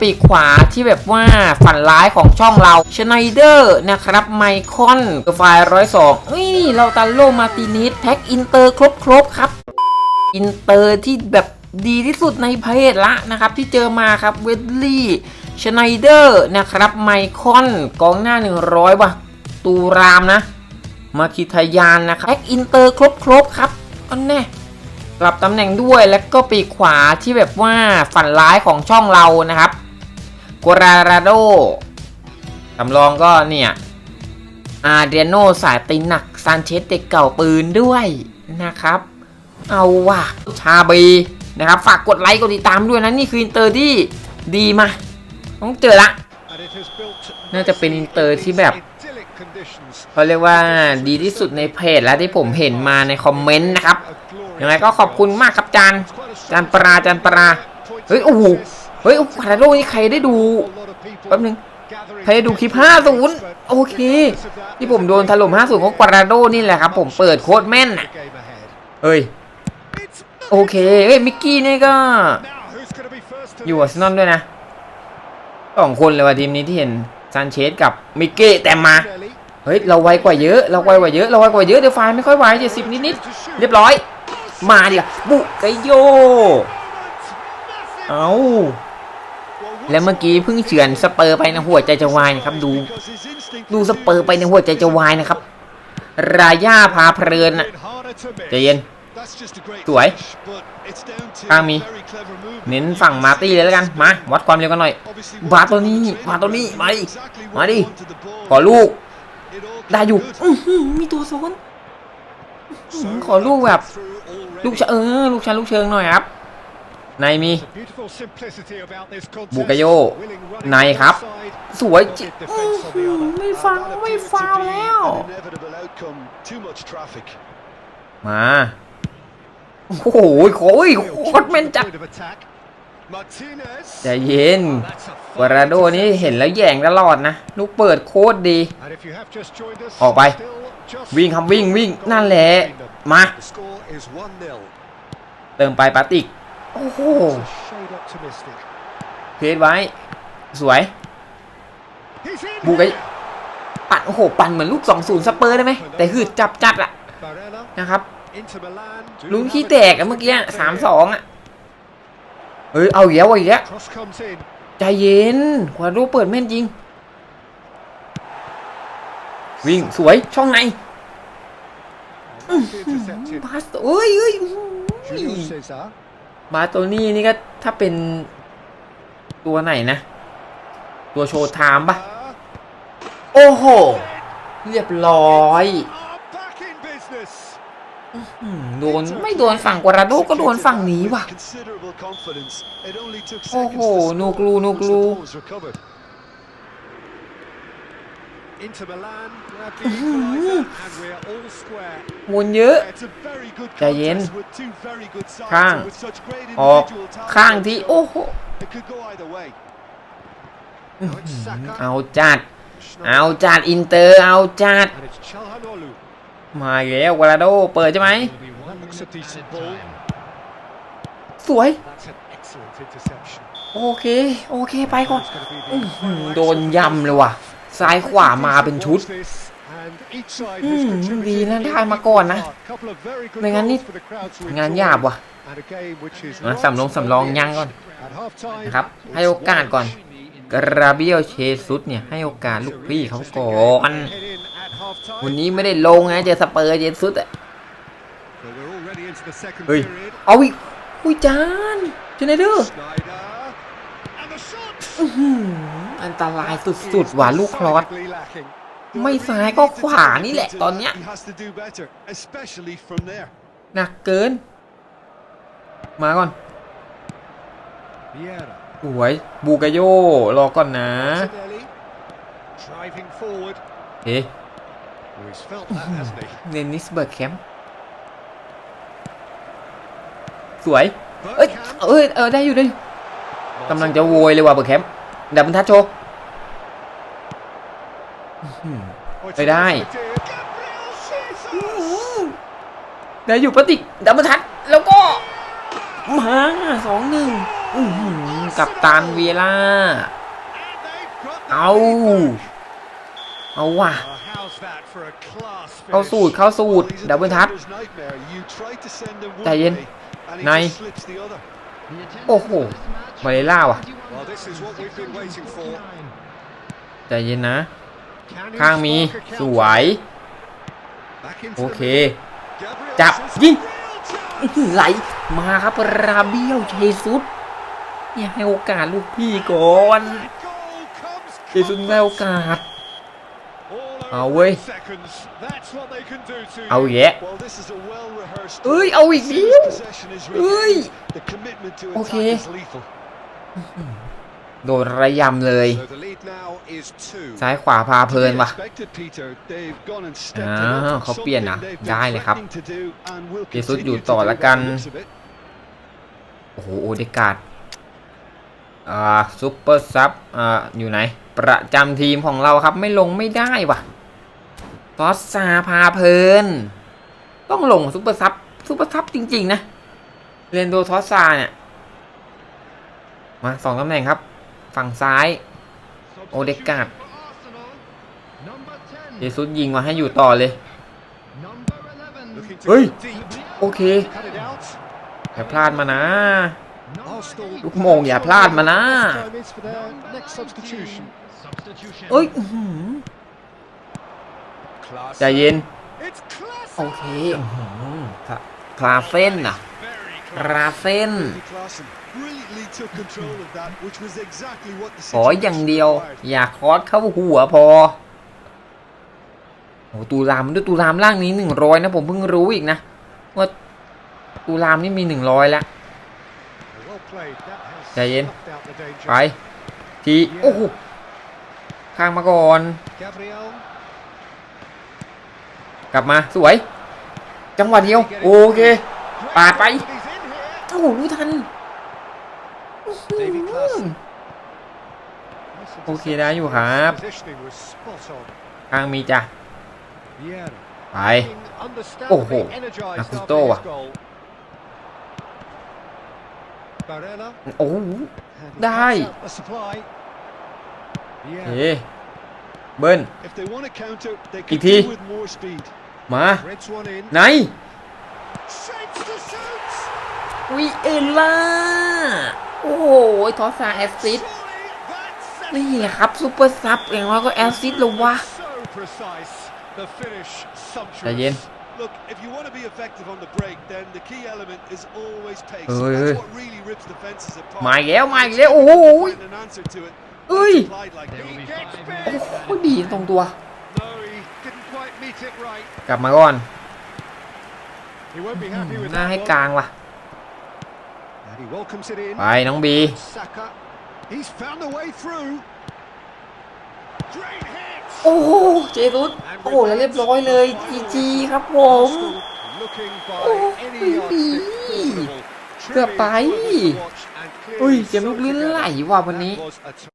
ปีกขวาที่แบบว่าฝันร้ายของช่องเราชไนเดอร์นะครับไมคอนไฟร้อยสองนี่เราตันโลมาตินิสแพ็กอินเตอร์ครบครบครับ อินเตอร์ที่แบบดีที่สุดในประเทศละนะครับ ที่เจอมาครับเวดลี่ชไนเดอร์นะครับไมคอนกองหน้า 100ว่ะตูรามนะ มาคิทายานนะครับแพ็กอินเตอร์ครบครบครับอันแน่ปรับตำแหน่งด้วยแล้วก็ปีกขวาที่แบบว่าฝันร้ายของช่องเรานะครับ กัวราราโดสำรองก็เนี่ย อาเดียโนสายตีหนักซานเชสเด็กเก่าปืนด้วยนะครับ เอาว่ะชาบีนะครับ ฝากกดไลค์กดติดตามด้วยนะ นี่คืออินเตอร์ที่ดีมาต้องเจอละ น่าจะเป็นอินเตอร์ที่แบบเขาเรียกว่าดีที่สุดในเพจแล้วที่ผมเห็นมาในคอมเมนต์นะครับยังไงก็ขอบคุณมากครับจานจานปลาจานปลาเฮ้ยโอ้โห เฮ้ยควาราโดนี่ใครได้ดูแป๊บนึงใครได้ดูคลิป 50 โอเค ที่ผมโดนถล่ม 50ของควาราโดนี่แหละครับ ผมเปิดโค้ดแม่นน่ะเฮ้ย โอเคเฮ้ยมิกกี้นี่ก็ อยู่อาร์เซนอลด้วยนะสองคนเลยว่ะทีมนี้ที่เห็นซานเชสกับมิกเก้แต่มาเฮ้ยเราไวกว่าเยอะเราไวกว่าเยอะเราไวกว่าเยอะเดี๋ยวไฟไม่ค่อยไวเจ็ดสิบนิดๆเรียบร้อย มาดิบุกไกโย เอา แล้วเมื่อกี้เพิ่งเฉือนสเปอร์ไปนะหัวใจจะวายนะครับ ดู ดูสเปอร์ไปในหัวใจจะวายนะครับ รายาพาเพลินอะใจเย็น สวยข้างมี เน้นฝั่งมาตี้เลยแล้วกัน มา วัดความเร็วกันหน่อย บาโตนี่บาโตนี่มาดิมาดิขอลูก ได้อยู่มีตัวโซนอื้อหือขอลูกแบบ ลูกชเออ ลูกชันลูกเชิงหน่อยครับ ในมีบุกโยในครับ สวยจิอื้อหือไม่ฟังไม่ฟาวแล้ว มาโอ้โหโอ้ยโคตรแม่นจัดใจเย็นวาราโดนี่เห็นแล้วแย่งตลอดนะ ลูกเปิดโคตรดี ออกไป วิ่งครับวิ่งวิ่งนั่นแหละ มา เติมไปปาติก โอ้โหเพจไว้ สวย บุกไอ้ปั่นโอ้โห ปั่นเหมือนลูก 2-0สเปอร์ได้ไหม แต่คือจับจัดอะนะครับลุ้นขี้แตกอะเมื่อกี้สามสองอะเฮ้ย เอาอีกแล้วเอาอีกแล้วใจเย็นขวารูเปิดแม่นจริง วิ่งสวยช่องในบาสเอ้ยเอ้ยอื้อหือ บาสตัวนี้นี่ก็ถ้าเป็นตัวไหนนะ ตัวโชว์ไทม์ปะโอ้โห เรียบร้อยอืมโดนไม่โดนฝั่งกวาราโดก็โดนฝั่งนี้ว่ะ โอ้โห นูกลูนูกลู วนเยอะใจเย็น ข้าง ออก ข้างที่ โอ้โห เอาจัด เอาจัด อินเตอร์ เอาจัด มาอีกแล้วกวาราโด เปิดใช่ไหม สวย โอเค โอเค ไปก่อนอื้อหือโดนยำเลยว่ะ ซ้ายขวามาเป็นชุดอืมดีนะได้มาก่อนนะไม่งั้นนี่งานหยาบว่ะมาสำรองสำรองยังก่อนนะครับให้โอกาสก่อนกราเบียลเชซุสเนี่ยให้โอกาสลูกพี่เขาก่อนวันนี้ไม่ได้ลงนะเจอสเปอร์เจซุสอะเฮ้ยเอาอีกอุ้ยจานเจเนเดอร์ อันตรายสุดๆว่ะลูกคลอสไม่ซ้ายก็ขวานี่แหละตอนเนี้ยหนักเกิน มาก่อนสวยบูกาโยรอก่อนนะเอ๊ะเนนิสเบิร์กแคมป์สวย เอ้ยเอ้ยเออได้อยู่ได้อยู่กำลังจะโวยเลยว่ะเบิร์กแคมป์ ดับเบิลทัชโชว์อื้อหือไม่ได้ได้อยู่ปะติกดับเบิลทัชแล้วก็มาสองหนึ่งอื้อหือกับตันเวล่า เอา เอาว่ะ เข้าสูตร เข้าสูตรดับเบิลทัชใจเย็น ใน โอ้โหมาเลล่าว่ะใจเย็นนะ ข้างมีสวย โอเค จับ ยิงอื้อหือไหล มาครับราเบียวเชซุสเนี่ยให้โอกาสลูกพี่ก่อนเชซุสได้โอกาส เอาเว้ย เอาแยะเอ้ย เอาอีกเดียวเอ้ย โอเค โดนระยำเลย ซ้ายขวาพาเพลินว่ะอ้าวเขาเปลี่ยนนะ ได้เลยครับเจสุสอยู่ต่อละกัน โอ้โห โอเดการ์ดอ่าซุปเปอร์ซับอ่าอยู่ไหน ประจำทีมของเราครับไม่ลงไม่ได้ว่ะ ทอสซาพาเพลิน ต้องลงซุปเปอร์ซับซุปเปอร์ซับจริง ๆ นะเรนโดทอสซาเนี่ย มาสองตำแหน่งครับ ฝั่งซ้าย โอเดการ์ดเจสุสยิงมาให้อยู่ต่อเลย เฮ้ย โอเค อย่าพลาดมานะ ลูกโมงอย่าพลาดมานะ เอ้ยอื้อหือ ใจเย็นโอเคอื้อหือคลาคลาเส้นน่ะคลาเส้นขออย่างเดียว อย่าคอสเข้าหัวพอโอ้ตูรามด้วยตูรามล่างนี้หนึ่งร้อยนะผมเพิ่งรู้อีกนะว่าตูรามนี่มีหนึ่งร้อยแล้วใจเย็น ไป ที โอ้โหข้างมาก่อน กลับมาสวย จังหวะเดียว โอเคปาดไปโอ้โหรู้ทันอื้อหือโอเคได้อยู่ครับข้างมีจ้ะไปโอ้โหนาคุโต้ว่ะโอ้โหได้เฮ้เบิ้ลอีกที มาไหนวิเอลล่า โอ้โหทอสซาแอสซิดนี่แหละครับซูเปอร์ซับอย่างน้อยก็แอสซิดแล้ววะใจเย็น Look, if you want to be effective on the break, then the key element is always pace. Ơi, ơi. That's what really rips defenses apart. มาอีกแล้วมาอีกแล้วโอ้โห Find an answer to it. เอ้ย Applied like that. โอ้โหดีตรงตัว กลับมาก่อน He won't be happy with หน้า that ให้ one. กลางว่ะ And he welcomes it in. ไป น้องบี Saka. He's found a way through. Great hit. โอ้โหเจตุสโอ้โหแล้วเรียบร้อยเลยจีจีครับผม Looking โอ้ by ย any ดี yardstick possible. เกือบไป Truly well worth a watch and clearly อุ้ยเกมลูกลื่นไหลว่ะวันนี้ that was a